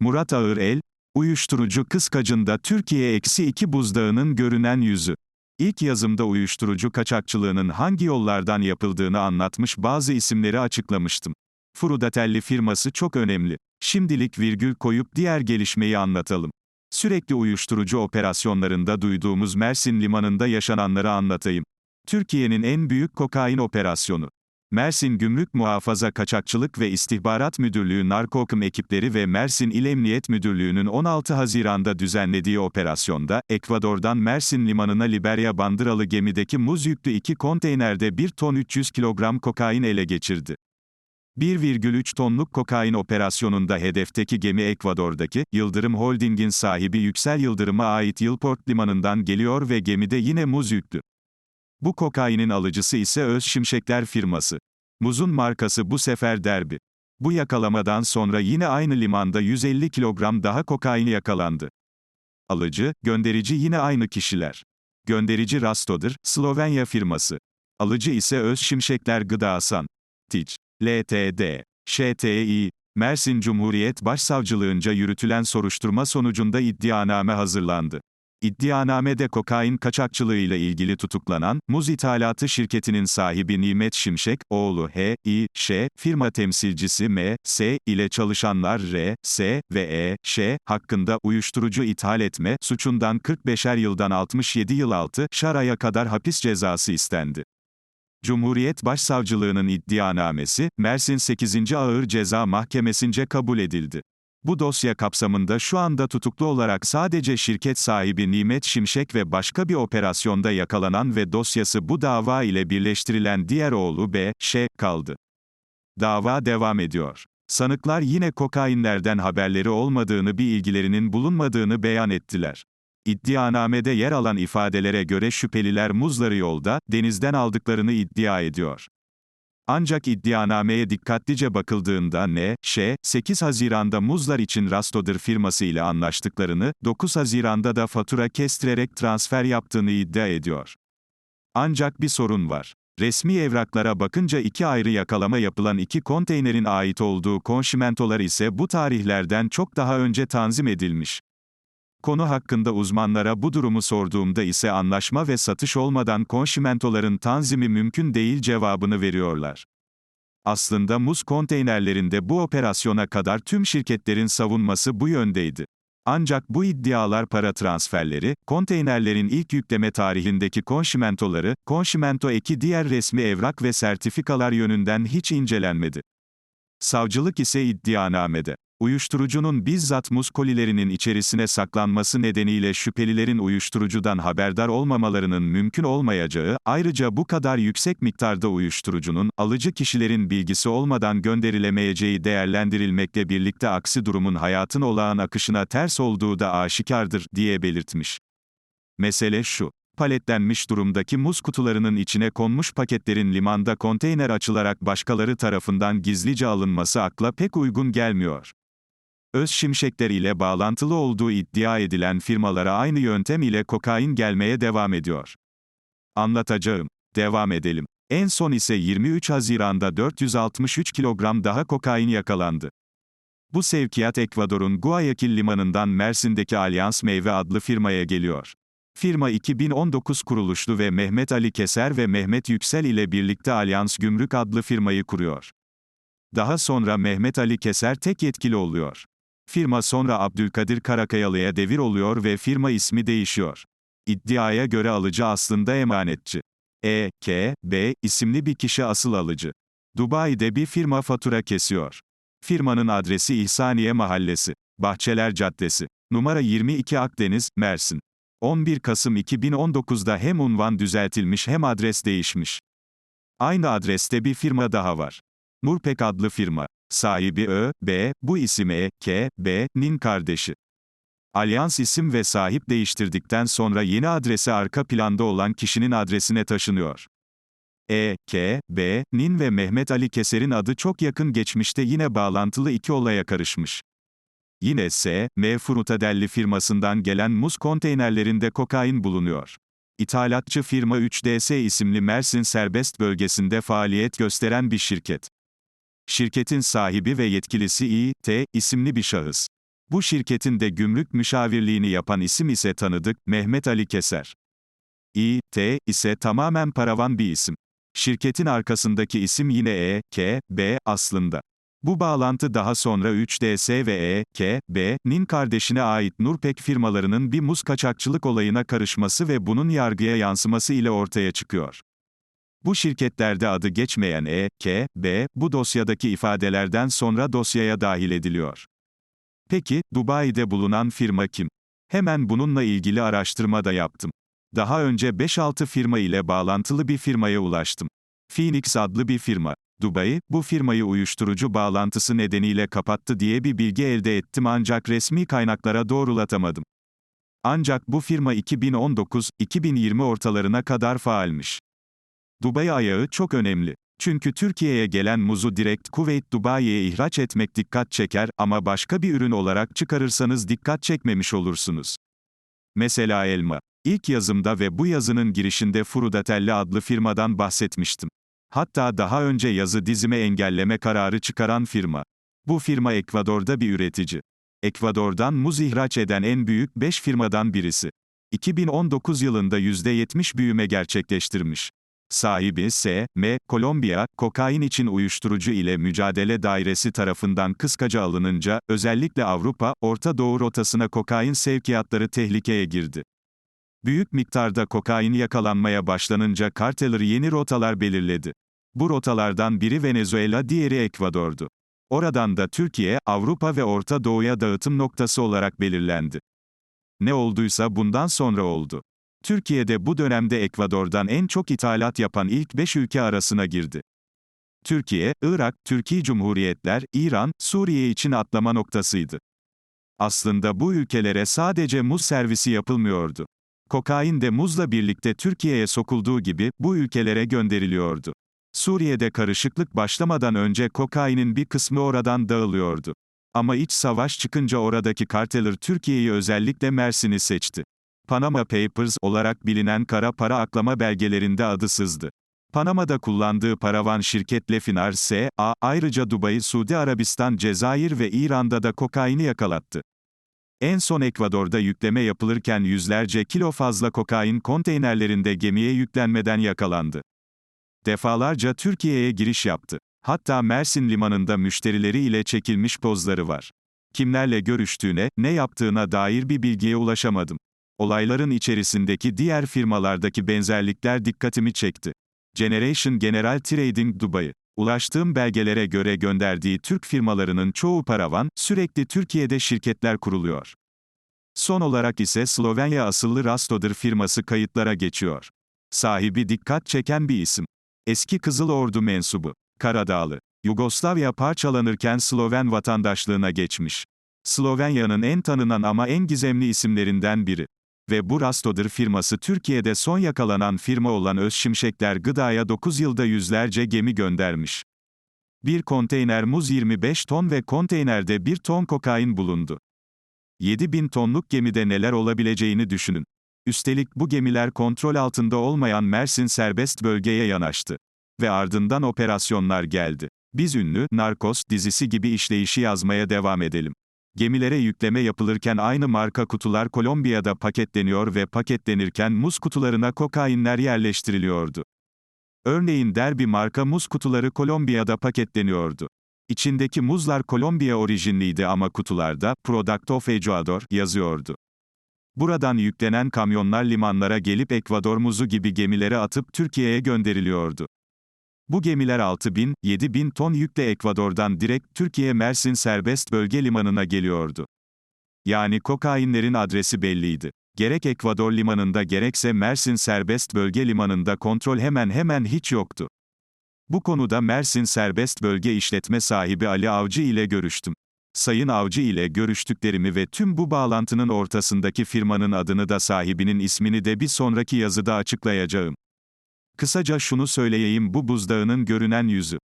Murat Ağırel, uyuşturucu kıskacında Türkiye eksi iki buzdağının görünen yüzü. İlk yazımda uyuşturucu kaçakçılığının hangi yollardan yapıldığını anlatmış bazı isimleri açıklamıştım. Frudatelli firması çok önemli. Şimdilik virgül koyup diğer gelişmeyi anlatalım. Sürekli uyuşturucu operasyonlarında duyduğumuz Mersin limanında yaşananları anlatayım. Türkiye'nin en büyük kokain operasyonu. Mersin Gümrük Muhafaza Kaçakçılık ve İstihbarat Müdürlüğü Narkokum ekipleri ve Mersin İl Emniyet Müdürlüğü'nün 16 Haziran'da düzenlediği operasyonda, Ekvador'dan Mersin limanına Liberya bandıralı gemideki muz yüklü iki konteynerde 1 ton 300 kilogram kokain ele geçirdi. 1,3 tonluk kokain operasyonunda hedefteki gemi Ekvador'daki, Yıldırım Holding'in sahibi Yüksel Yıldırım'a ait Yılport limanından geliyor ve gemide yine muz yüklü. Bu kokainin alıcısı ise Öz Şimşekler firması. Muzun markası bu sefer Derbi. Bu yakalamadan sonra yine aynı limanda 150 kilogram daha kokain yakalandı. Alıcı, gönderici yine aynı kişiler. Gönderici Rasto'dur, Slovenya firması. Alıcı ise Öz Şimşekler Gıda Hasan. TİC, LTD, ŞTİ, Mersin Cumhuriyet Başsavcılığınca yürütülen soruşturma sonucunda iddianame hazırlandı. İddianamede kokain kaçakçılığı ile ilgili tutuklanan, muz ithalatı şirketinin sahibi Nimet Şimşek, oğlu H, İ, Ş, firma temsilcisi M, S, ile çalışanlar R, S ve E, Ş, hakkında uyuşturucu ithal etme, suçundan 45'er yıldan 67 yıl altı, şaraya kadar hapis cezası istendi. Cumhuriyet Başsavcılığının iddianamesi, Mersin 8. Ağır Ceza Mahkemesi'nce kabul edildi. Bu dosya kapsamında şu anda tutuklu olarak sadece şirket sahibi Nimet Şimşek ve başka bir operasyonda yakalanan ve dosyası bu dava ile birleştirilen diğer oğlu B, Ş, kaldı. Dava devam ediyor. Sanıklar yine kokainlerden haberleri olmadığını bir ilgilerinin bulunmadığını beyan ettiler. İddianamede yer alan ifadelere göre şüpheliler muzları yolda, denizden aldıklarını iddia ediyor. Ancak iddianameye dikkatlice bakıldığında N, Ş, 8 Haziran'da muzlar için Rastodur firması ile anlaştıklarını, 9 Haziran'da da fatura kestirerek transfer yaptığını iddia ediyor. Ancak bir sorun var. Resmi evraklara bakınca iki ayrı yakalama yapılan iki konteynerin ait olduğu konşimentolar ise bu tarihlerden çok daha önce tanzim edilmiş. Konu hakkında uzmanlara bu durumu sorduğumda ise anlaşma ve satış olmadan konşimentoların tanzimi mümkün değil cevabını veriyorlar. Aslında muz konteynerlerinde bu operasyona kadar tüm şirketlerin savunması bu yöndeydi. Ancak bu iddialar para transferleri, konteynerlerin ilk yükleme tarihindeki konşimentoları, konşimento eki diğer resmi evrak ve sertifikalar yönünden hiç incelenmedi. Savcılık ise iddianamede, uyuşturucunun bizzat muz kolilerinin içerisine saklanması nedeniyle şüphelilerin uyuşturucudan haberdar olmamalarının mümkün olmayacağı, ayrıca bu kadar yüksek miktarda uyuşturucunun, alıcı kişilerin bilgisi olmadan gönderilemeyeceği değerlendirilmekle birlikte aksi durumun hayatın olağan akışına ters olduğu da aşikardır, diye belirtmiş. Mesele şu. Paletlenmiş durumdaki muz kutularının içine konmuş paketlerin limanda konteyner açılarak başkaları tarafından gizlice alınması akla pek uygun gelmiyor. Öz şimşekler ile bağlantılı olduğu iddia edilen firmalara aynı yöntem ile kokain gelmeye devam ediyor. Anlatacağım. Devam edelim. En son ise 23 Haziran'da 463 kilogram daha kokain yakalandı. Bu sevkiyat Ekvador'un Guayaquil limanından Mersin'deki Alyans Meyve adlı firmaya geliyor. Firma 2019 kuruluşlu ve Mehmet Ali Keser ve Mehmet Yüksel ile birlikte Alyans Gümrük adlı firmayı kuruyor. Daha sonra Mehmet Ali Keser tek yetkili oluyor. Firma sonra Abdülkadir Karakayalı'ya devir oluyor ve firma ismi değişiyor. İddiaya göre alıcı aslında emanetçi. E, K, B isimli bir kişi asıl alıcı. Dubai'de bir firma fatura kesiyor. Firmanın adresi İhsaniye Mahallesi, Bahçeler Caddesi, numara 22 Akdeniz, Mersin. 11 Kasım 2019'da hem unvan düzeltilmiş hem adres değişmiş. Aynı adreste bir firma daha var. Nurpek adlı firma. Sahibi Ö, B, bu isim E, K, B.'nin kardeşi. Alyans isim ve sahip değiştirdikten sonra yeni adresi arka planda olan kişinin adresine taşınıyor. E, K, B.'nin ve Mehmet Ali Keser'in adı çok yakın geçmişte yine bağlantılı iki olaya karışmış. Yine S, M Frutadelli firmasından gelen muz konteynerlerinde kokain bulunuyor. İthalatçı firma 3DS isimli Mersin serbest bölgesinde faaliyet gösteren bir şirket. Şirketin sahibi ve yetkilisi İ, T, isimli bir şahıs. Bu şirketin de gümrük müşavirliğini yapan isim ise tanıdık, Mehmet Ali Keser. İ, T ise tamamen paravan bir isim. Şirketin arkasındaki isim yine E, K, B aslında. Bu bağlantı daha sonra 3DS ve E, K, B'nin kardeşine ait Nurpek firmalarının bir muz kaçakçılık olayına karışması ve bunun yargıya yansıması ile ortaya çıkıyor. Bu şirketlerde adı geçmeyen E, K, B, bu dosyadaki ifadelerden sonra dosyaya dahil ediliyor. Peki, Dubai'de bulunan firma kim? Hemen bununla ilgili araştırma da yaptım. Daha önce 5-6 firma ile bağlantılı bir firmaya ulaştım. Phoenix adlı bir firma. Dubai, bu firmayı uyuşturucu bağlantısı nedeniyle kapattı diye bir bilgi elde ettim ancak resmi kaynaklara doğrulatamadım. Ancak bu firma 2019-2020 ortalarına kadar faalmiş. Dubai ayağı çok önemli. Çünkü Türkiye'ye gelen muzu direkt Kuveyt Dubai'ye ihraç etmek dikkat çeker ama başka bir ürün olarak çıkarırsanız dikkat çekmemiş olursunuz. Mesela elma. İlk yazımda ve bu yazının girişinde Frudatelli adlı firmadan bahsetmiştim. Hatta daha önce yazı dizime engelleme kararı çıkaran firma. Bu firma Ekvador'da bir üretici. Ekvador'dan muz ihraç eden en büyük 5 firmadan birisi. 2019 yılında %70 büyüme gerçekleştirmiş. Sahibi S. M. Kolombiya, kokain için uyuşturucu ile mücadele dairesi tarafından kıskaca alınınca, özellikle Avrupa, Orta Doğu rotasına kokain sevkiyatları tehlikeye girdi. Büyük miktarda kokain yakalanmaya başlanınca karteller yeni rotalar belirledi. Bu rotalardan biri Venezuela, diğeri Ekvador'du. Oradan da Türkiye, Avrupa ve Orta Doğu'ya dağıtım noktası olarak belirlendi. Ne olduysa bundan sonra oldu. Türkiye'de bu dönemde Ekvador'dan en çok ithalat yapan ilk 5 ülke arasına girdi. Türkiye, Irak, Türkiye Cumhuriyetler, İran, Suriye için atlama noktasıydı. Aslında bu ülkelere sadece muz servisi yapılmıyordu. Kokain de muzla birlikte Türkiye'ye sokulduğu gibi, bu ülkelere gönderiliyordu. Suriye'de karışıklık başlamadan önce kokainin bir kısmı oradan dağılıyordu. Ama iç savaş çıkınca oradaki karteller Türkiye'yi özellikle Mersin'i seçti. Panama Papers olarak bilinen kara para aklama belgelerinde adı sızdı. Panama'da kullandığı paravan şirket Lefinar S.A. ayrıca Dubai, Suudi Arabistan, Cezayir ve İran'da da kokaini yakalattı. En son Ekvador'da yükleme yapılırken yüzlerce kilo fazla kokain konteynerlerinde gemiye yüklenmeden yakalandı. Defalarca Türkiye'ye giriş yaptı. Hatta Mersin limanında müşterileri ile çekilmiş pozları var. Kimlerle görüştüğüne, ne yaptığına dair bir bilgiye ulaşamadım. Olayların içerisindeki diğer firmalardaki benzerlikler dikkatimi çekti. Generation General Trading Dubai. Ulaştığım belgelere göre gönderdiği Türk firmalarının çoğu paravan, sürekli Türkiye'de şirketler kuruluyor. Son olarak ise Slovenya asıllı Rastoder firması kayıtlara geçiyor. Sahibi dikkat çeken bir isim. Eski Kızıl Ordu mensubu. Karadağlı. Yugoslavya parçalanırken Sloven vatandaşlığına geçmiş. Slovenya'nın en tanınan ama en gizemli isimlerinden biri. Ve bu Rastoder firması Türkiye'de son yakalanan firma olan Özşimşekler Gıda'ya 9 yılda yüzlerce gemi göndermiş. Bir konteyner muz 25 ton ve konteynerde 1 ton kokain bulundu. 7 bin tonluk gemide neler olabileceğini düşünün. Üstelik bu gemiler kontrol altında olmayan Mersin serbest bölgeye yanaştı. Ve ardından operasyonlar geldi. Biz ünlü, Narcos dizisi gibi işleyişi yazmaya devam edelim. Gemilere yükleme yapılırken aynı marka kutular Kolombiya'da paketleniyor ve paketlenirken muz kutularına kokainler yerleştiriliyordu. Örneğin Derby marka muz kutuları Kolombiya'da paketleniyordu. İçindeki muzlar Kolombiya orijinliydi ama kutularda Product of Ecuador yazıyordu. Buradan yüklenen kamyonlar limanlara gelip Ekvador muzu gibi gemilere atıp Türkiye'ye gönderiliyordu. Bu gemiler 6 bin, 7 bin ton yükle Ekvador'dan direkt Türkiye Mersin Serbest Bölge Limanı'na geliyordu. Yani kokainlerin adresi belliydi. Gerek Ekvador limanında gerekse Mersin Serbest Bölge Limanı'nda kontrol hemen hemen hiç yoktu. Bu konuda Mersin Serbest Bölge İşletme sahibi Ali Avcı ile görüştüm. Sayın Avcı ile görüştüklerimi ve tüm bu bağlantının ortasındaki firmanın adını da sahibinin ismini de bir sonraki yazıda açıklayacağım. Kısaca şunu söyleyeyim bu buzdağının görünen yüzü.